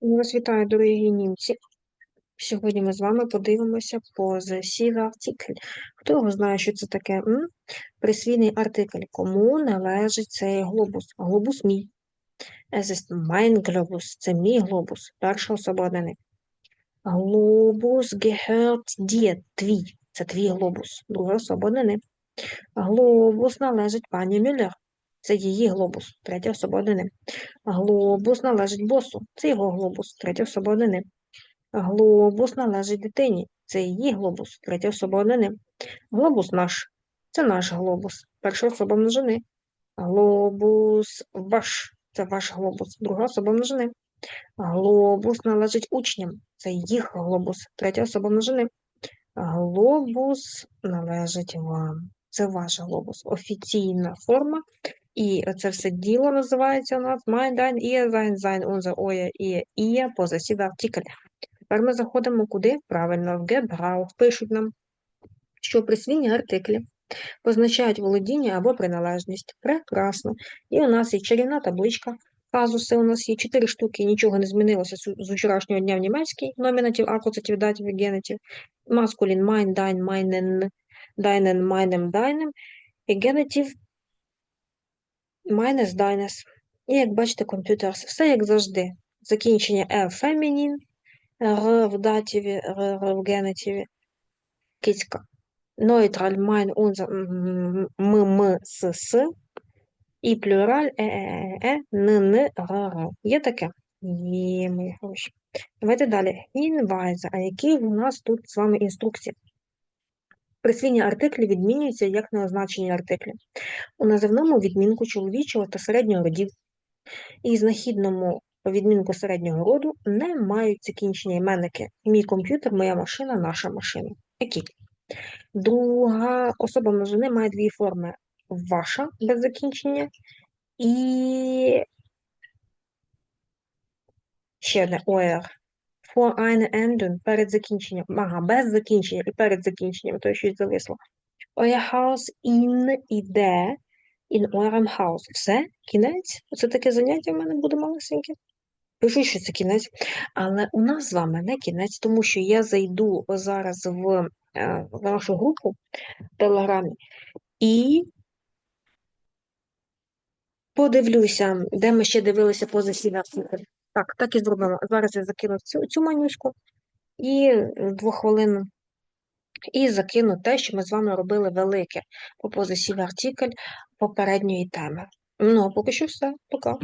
Вас вітаю, дорогі німці. Сьогодні ми з вами подивимося possessive article. Хто його знає, що це таке? М? Присвійний артикль. Кому належить цей глобус? Глобус мій. Es ist mein Globus. Це мій глобус. Перша особа однини. Глобус gehört dir. Твій. Це твій глобус. Друга особа однини. Глобус належить пані Мюллер. Це її глобус. Третя особа однини. Глобус належить босу. Це його глобус. Третя особа однини. Глобус належить дитині. Це її глобус. Третя особа однини. Глобус наш. Це наш глобус. Перша особа множини. Глобус ваш. Це ваш глобус. Друга особа множини. Глобус належить учням. Це їх глобус. Третя особа множини. Глобус належить вам. Це ваш глобус. Офіційна форма. І це все діло називається у нас mein, dein, ihr, sein, sein, unser, euer, ihr, ihr, possessive article. Тепер ми заходимо куди? Правильно, в Gebrauch. Пишуть нам, що присвійні артиклі позначають володіння або приналежність. Прекрасно. І у нас є чарівна табличка. Казуси у нас є чотири штуки, нічого не змінилося з вчорашнього дня в німецькій. Номінатив, акузатив, датів і генетив. Маскулін, mein, dein, meinen, deinen, meinem, deinem. І генетив meines, deines. І як бачите, комп'ютер, все як завжди. Закінчення F фемінін, Р в дативі, Р, Р в генетиві, кицька. Нойтраль, майн, унзер, м, м, м, с, с. І плюраль, е, е, е, е, н, н, р, р. Є таке? Є, мої гроші. Давайте далі. Інвайза. А які у нас тут з вами інструкції? Присвійні артиклі відмінюються як неозначені артиклі. У називному відмінку чоловічого та середнього родів і знахідному відмінку середнього роду не мають закінчення іменники мій комп'ютер, моя машина, наша машина. Які? Друга особа множини має дві форми: ваша без закінчення і ще одне OR. For eine Endung перед закінченням. Ага, без закінчення і перед закінченням, то щось зависло. Euer Haus in іде in eurem Haus. Все, кінець. Оце таке заняття в мене буде малесеньке. Пишу, що це кінець, але у нас з вами не кінець, тому що я зайду зараз в, е, в нашу групу в Телеграмі і подивлюся, де ми ще дивилися поза артикль. Так, так і зробимо. Зараз я закину цю, цю манюську і двох хвилин і закину те, що ми з вами робили велике по позиції артикль попередньої теми. Ну, а поки що все. Пока.